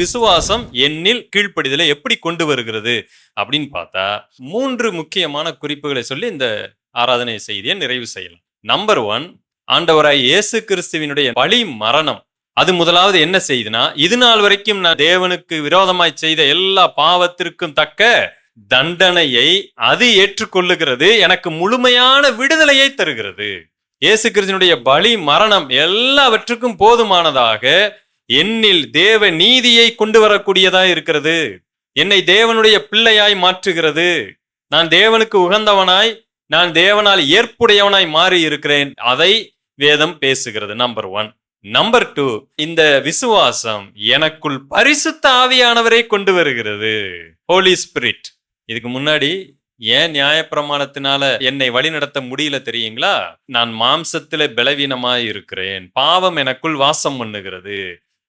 விசுவாசம் என்னில் கீழ்ப்படிதலை எப்படி கொண்டு வருகிறது அப்படின்னு பார்த்தா மூன்று முக்கியமான குறிப்புகளை சொல்லி இந்த ஆராதனை செய்தியை நிறைவு செய்யலாம். நம்பர் ஒன் ஆண்டவராய் இயேசு கிறிஸ்துவினுடைய பலி மரணம். அது முதலாவது என்ன செய்யுதுன்னா இது நாள் வரைக்கும் நான் தேவனுக்கு விரோதமாய் செய்த எல்லா பாவத்திற்கும் தக்க தண்டனையை அது ஏற்றுக்கொள்ளுகிறது. எனக்கு முழுமையான விடுதலையை தருகிறது. இயேசு கிறிஸ்துனுடைய பலி மரணம் எல்லாவற்றுக்கும் போதுமானதாக என்னில் தேவ நீதியை கொண்டு வரக்கூடியதா இருக்கிறது. என்னை தேவனுடைய பிள்ளையாய் மாற்றுகிறது. நான் தேவனுக்கு உகந்தவனாய் நான் தேவனால் ஏற்புடையவனாய் மாறி இருக்கிறேன் அதை வேதம் பேசுகிறது. நம்பர் ஒன் நம்பர் டூ இந்த விசுவாசம் எனக்குள் பரிசுத்த ஆவியானவரை கொண்டு வருகிறது. ஹோலி ஸ்பிரிட் இதுக்கு முன்னாடி ஏன் நியாயப்பிரமாணத்தினால என்னை வழிநடத்த முடியல தெரியுங்களா? நான் மாம்சத்துல பலவீனமாய் இருக்கிறேன் பாவம் எனக்குள் வாசம் பண்ணுகிறது.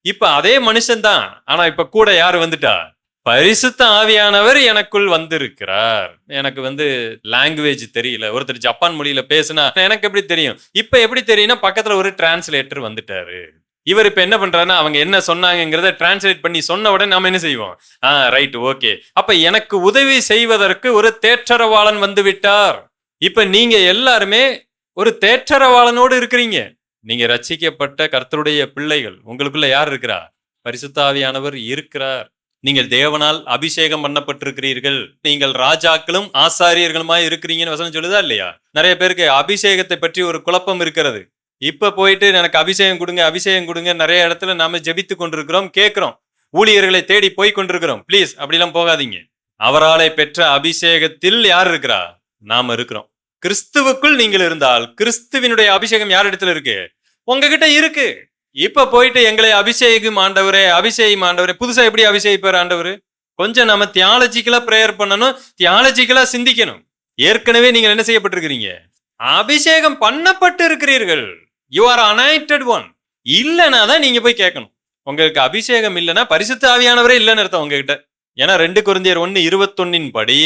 இப்ப அதே மனுஷன்தான். ஆனா இப்ப கூட யார் வந்துட்டா? பரிசுத்த ஆவியானவர் எனக்குள் வந்திருக்கிறார். எனக்கு வந்து லாங்குவேஜ் தெரியல. ஒருத்தர் ஜப்பான் மொழியில பேசுனா எனக்கு எப்படி தெரியும்? இப்ப எப்படி தெரியும்னா பக்கத்துல ஒரு டிரான்ஸ்லேட்டர் வந்துட்டாரு. இவர் இப்ப என்ன பண்றாருன்னா அவங்க என்ன சொன்னாங்கங்கிறத டிரான்ஸ்லேட் பண்ணி சொன்ன உடனே நாம என்ன செய்வோம்? ஆ ரைட் ஓகே அப்ப எனக்கு உதவி செய்வதற்கு ஒரு தேற்றரவாளன் வந்து விட்டார் இப்ப நீங்க எல்லாருமே ஒரு தேற்றரவாளனோடு இருக்கிறீங்க. நீங்க ரட்சிக்கப்பட்ட கர்த்தருடைய பிள்ளைகள் உங்களுக்குள்ள யார் இருக்கிறா? பரிசுத்தாவியானவர் இருக்கிறார். நீங்கள் தேவனால் அபிஷேகம் பண்ணப்பட்டிருக்கிறீர்கள். நீங்கள் ராஜாக்களும் ஆசாரியர்களுமாய் இருக்கிறீங்கன்னு வசனம் சொல்லுதா இல்லையா? நிறைய பேருக்கு அபிஷேகத்தை பற்றி ஒரு குழப்பம் இருக்கிறது. இப்ப போயிட்டு எனக்கு அபிஷேகம் கொடுங்க அபிஷேகம் கொடுங்க நிறைய இடத்துல நாம ஜெபித்து கொண்டிருக்கிறோம் கேட்கிறோம். ஊழியர்களை தேடி போய் கொண்டிருக்கிறோம். ப்ளீஸ் அப்படிலாம் போகாதீங்க. அவராலே பெற்ற அபிஷேகத்தில் யார் இருக்கிறா? நாம இருக்கிறோம். கிறிஸ்துவுக்குள் நீங்கள் இருந்தால் கிறிஸ்துவினுடைய அபிஷேகம் யார் இடத்துல இருக்கு? உங்ககிட்ட இருக்கு. இப்ப போயிட்டு எங்களை அபிஷேகம் ஆண்டவரே அபிஷேகம் ஆண்டவரே. புதுசா எப்படி அபிஷேகிப்பார் ஆண்டவர்? கொஞ்சம் நம்ம தியாலஜிக்கலா பிரேயர் பண்ணணும். தியாலஜிக்கலா சிந்திக்கணும். ஏற்கனவே நீங்கள் என்ன செய்யப்பட்டிருக்கிறீங்க? அபிஷேகம் பண்ணப்பட்டு இருக்கிறீர்கள் யூ ஆர் அனைட்டட் ஒன் இல்லைன்னா தான் நீங்க போய் கேட்கணும். உங்களுக்கு அபிஷேகம் இல்லைன்னா பரிசுத்த ஆவியானவரே இல்லைன்னு அர்த்தம் உங்ககிட்ட. ஏன்னா ரெண்டு குருந்தியர் ஒன்னு இருபத்தொன்னின் படி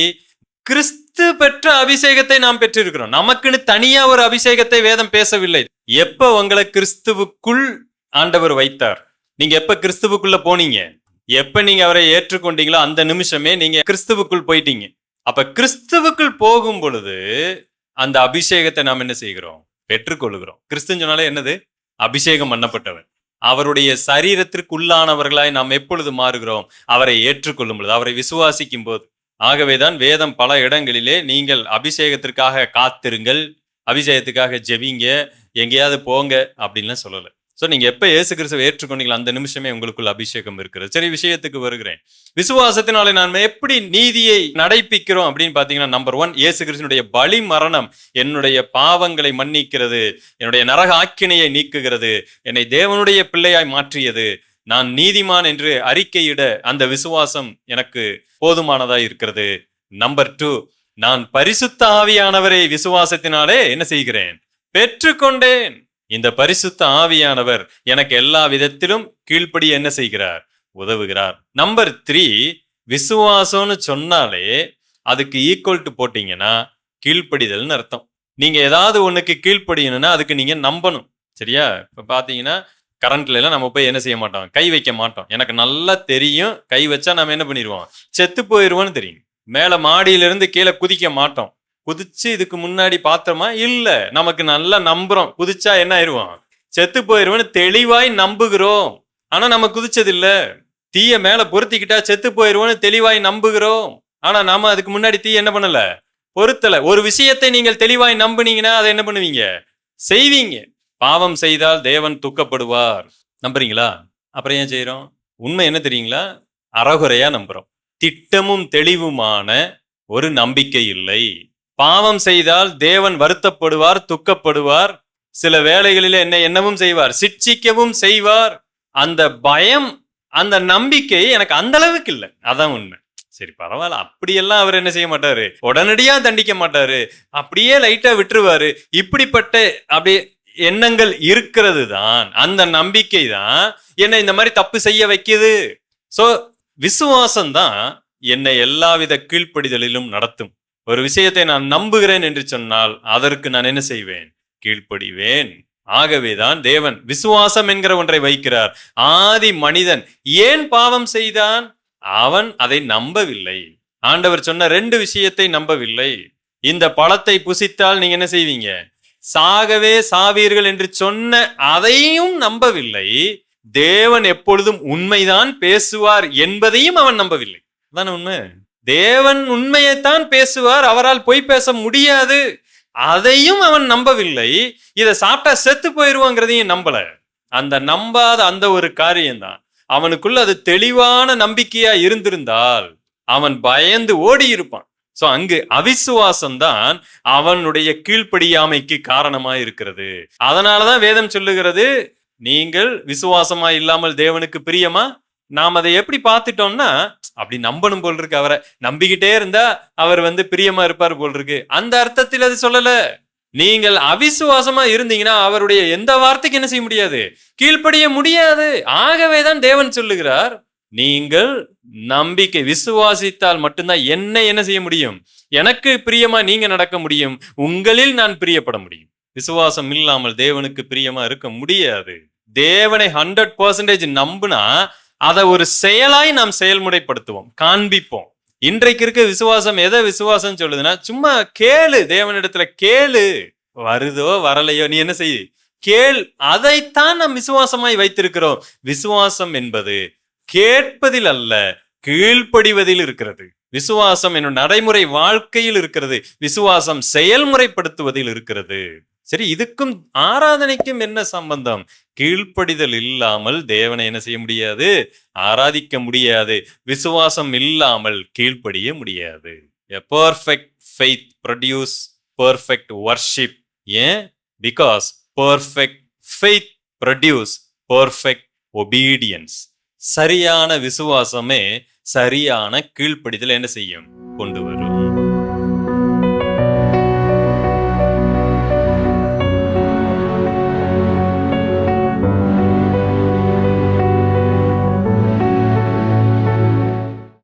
கிறிஸ்து பெற்ற அபிஷேகத்தை நாம் பெற்றிருக்கிறோம். நமக்குன்னு தனியா ஒரு அபிஷேகத்தை வேதம் பேசவில்லை. எப்ப உங்களை கிறிஸ்துவுக்குள் ஆண்டவர் வைத்தார்? நீங்க எப்ப கிறிஸ்துவுக்குள்ள போனீங்க? எப்ப நீங்க அவரை ஏற்றுக்கொண்டீங்களோ அந்த நிமிஷமே நீங்க கிறிஸ்துவுக்குள் போயிட்டீங்க. அப்ப கிறிஸ்துவுக்குள் போகும் பொழுது அந்த அபிஷேகத்தை நாம் என்ன செய்கிறோம்? பெற்றுக்கொள்கிறோம். கிறிஸ்துன்னு சொன்னாலே என்னது? அபிஷேகம் பண்ணப்பட்டவன். அவருடைய சரீரத்திற்கு உள்ளானவர்களாய் நாம் எப்பொழுது மாறுகிறோம்? அவரை ஏற்றுக்கொள்ளும் பொழுது அவரை விசுவாசிக்கும் போது. ஆகவேதான் வேதம் பல இடங்களிலே நீங்கள் அபிஷேகத்திற்காக காத்திருங்கள் அபிஷேகத்துக்காக ஜெவிங்க எங்கேயாவது போங்க அப்படின்லாம் சொல்லலை. ஸோ நீங்கள் எப்போ இயேசு கிறிஸ்துவை ஏற்றுக்கொண்டீங்களோ அந்த நிமிஷமே உங்களுக்குள்ள அபிஷேகம் இருக்கிறது. சரி விஷயத்துக்கு வருகிறேன். விசுவாசத்தினாலே நாம் எப்படி நீதியை நடைப்பிக்கிறோம் அப்படின்னு பார்த்தீங்கன்னா நம்பர் ஒன் இயேசு கிறிஸ்துனுடைய பலி மரணம் என்னுடைய பாவங்களை மன்னிக்கிறது என்னுடைய நரக ஆக்கினையை நீக்குகிறது என்னை தேவனுடைய பிள்ளையாய் மாற்றியது நான் நீதிமான் என்று அறிக்கையிட அந்த விசுவாசம் எனக்கு போதுமானதா இருக்கிறது. நம்பர் டூ நான் பரிசுத்த ஆவியானவரை விசுவாசத்தினாலே என்ன செய்கிறேன்? பெற்றுக்கொண்டேன். இந்த பரிசுத்த ஆவியானவர் எனக்கு எல்லா விதத்திலும் கீழ்ப்படி என்ன செய்கிறார்? உதவுகிறார். நம்பர் த்ரீ விசுவாசம்னு சொன்னாலே அதுக்கு ஈக்குவல் டு போட்டீங்கன்னா கீழ்ப்படிதல்னு அர்த்தம். நீங்க ஏதாவது ஒண்ணுக்கு கீழ்ப்படியணும்னா அதுக்கு நீங்க நம்பணும். சரியா? இப்ப பாத்தீங்கன்னா கரண்ட்ல எல்லாம் நம்ம போய் என்ன செய்ய மாட்டோம்? கை வைக்க மாட்டோம். எனக்கு நல்லா தெரியும். கை வச்சா நம்ம என்ன பண்ணிடுவோம்? செத்து போயிடுவோம்னு தெரியும். மேலே மாடியிலிருந்து கீழே குதிக்க மாட்டோம். குதிச்சு இதுக்கு முன்னாடி பார்த்தோமா இல்லை. நமக்கு நல்லா நம்புறோம். குதிச்சா என்ன ஆயிடுவோம் செத்து போயிடுவோம்னு தெளிவாய் நம்புகிறோம். ஆனா நம்ம குதிச்சது இல்ல தீய மேல பொருத்திக்கிட்டா செத்து போயிடுவோன்னு தெளிவாய் நம்புகிறோம். ஆனா நாம அதுக்கு முன்னாடி தீ என்ன பண்ணல? பொருத்தல. ஒரு விஷயத்தை நீங்கள் தெளிவாய் நம்புனீங்கன்னா அதை என்ன பண்ணுவீங்க? செய்வீங்க. பாவம் செய்தால் தேவன் துக்கப்படுவார். நம்புறீங்களா? அப்புறம் ஏன் செய்கிறோம் உண்மை என்ன தெரியுங்களா? அறகுறையா நம்புறோம். திட்டமும் தெளிவுமான ஒரு நம்பிக்கை இல்லை. பாவம் செய்தால் தேவன் வருத்தப்படுவார் துக்கப்படுவார். சில வேளைகளில் என்ன என்னவும் செய்வார் சிட்சிக்கவும் செய்வார். அந்த பயம் அந்த நம்பிக்கை எனக்கு அந்த அளவுக்கு இல்லை. அதான் உண்மை. சரி பரவாயில்ல. அப்படியெல்லாம் அவர் என்ன செய்ய மாட்டாரு? உடனடியா தண்டிக்க மாட்டாரு. அப்படியே லைட்டா விட்டுருவாரு. இப்படிப்பட்ட அப்படியே எண்ணங்கள் இருக்கிறது தான் அந்த நம்பிக்கை தான் என்னை இந்த மாதிரி தப்பு செய்ய வைக்குது. ஸோ விசுவாசம் தான் என்னை எல்லாவித கீழ்ப்படிதலிலும் நடத்தும். ஒரு விஷயத்தை நான் நம்புகிறேன் என்று சொன்னால் அதற்கு நான் என்ன செய்வேன்? கீழ்ப்படிவேன். ஆகவேதான் தேவன் விசுவாசம் என்கிற ஒன்றை வைக்கிறார். ஆதி மனிதன் ஏன் பாவம் செய்தான்? அவன் அதை நம்பவில்லை. ஆண்டவர் சொன்ன ரெண்டு விஷயத்தை நம்பவில்லை. இந்த பழத்தை புசித்தால் நீங்க என்ன செய்வீங்க? சாகவே சாவீர்கள் என்று சொன்ன அதையும் நம்பவில்லை. தேவன் எப்பொழுதும் உண்மைதான் பேசுவார் என்பதையும் அவன் நம்பவில்லை. அதானே உண்மை? தேவன் உண்மையைத்தான் பேசுவார் அவரால் பொய் பேச முடியாது. அதையும் அவன் நம்பவில்லை. இதை சாப்பிட்டா செத்து போயிடுவோங்கிறதையும் நம்பல. அந்த நம்பாத அந்த ஒரு காரியம்தான். அவனுக்குள்ள அது தெளிவான நம்பிக்கையா இருந்திருந்தால் அவன் பயந்து ஓடி இருப்பான் சோ அங்கு அவிசுவாசம் தான் அவனுடைய கீழ்ப்படியாமைக்கு காரணமா இருக்கிறது. அதனாலதான் வேதம் சொல்லுகிறது நீங்கள் விசுவாசமா இல்லாமல் தேவனுக்கு பிரியமா? நாம் அதை எப்படி பார்த்துட்டோம்னா அப்படி நம்பணும் போல் இருக்கு அவரை. நம்பிக்கிட்டே இருந்தா அவர் வந்து பிரியமா இருப்பார் போல் இருக்கு. அந்த அர்த்தத்தில் அது சொல்லல. நீங்கள் அவிசுவாசமா இருந்தீங்கன்னா அவருடைய எந்த வார்த்தைக்கு என்ன செய்ய முடியாது? கீழ்ப்படிய முடியாது. ஆகவே தான் தேவன் சொல்லுகிறார் நீங்கள் நம்பிக்கை விசுவாசித்தால் மட்டும்தான் என்ன என்ன செய்ய முடியும்? எனக்கு பிரியமா நீங்க நடக்க முடியும்? உங்களில் நான் பிரியப்பட முடியும். விசுவாசம் இல்லாமல் தேவனுக்கு பிரியமா இருக்க முடியாது. தேவனை ஹண்ட்ரட் பர்சன்டேஜ் நம்புனா அதை ஒரு செயலாய் நாம் செயல்முறைப்படுத்துவோம் காண்பிப்போம். இன்றைக்கு இருக்க விசுவாசம் எதை விசுவாசம் சொல்லுதுன்னா சும்மா கேளு தேவனிடத்துல கேளு. வருதோ வரலையோ நீ என்ன செய்ய? கேள். அதைத்தான் நாம் விசுவாசமாய் வைத்திருக்கிறோம். விசுவாசம் என்பது கேட்பதில் அல்ல கீழ்ப்படிவதில் இருக்கிறது. விசுவாசம் என்னும் நடைமுறை வாழ்க்கையில் இருக்கிறது. விசுவாசம் செயல்முறைப்படுத்துவதில் இருக்கிறது. சரி இதுக்கும் ஆராதனைக்கும் என்ன சம்பந்தம்? கீழ்ப்படிதல் இல்லாமல் தேவனை என்ன செய்ய முடியாது? ஆராதிக்க முடியாது. விசுவாசம் இல்லாமல் கீழ்ப்படிய முடியாது. Perfect faith produce perfect worship ஏன்? Because perfect faith produce perfect obedience சரியான விசுவாசமே சரியான கீழ்ப்படிதல் என்ன செய்யும். கொண்டு வரும்.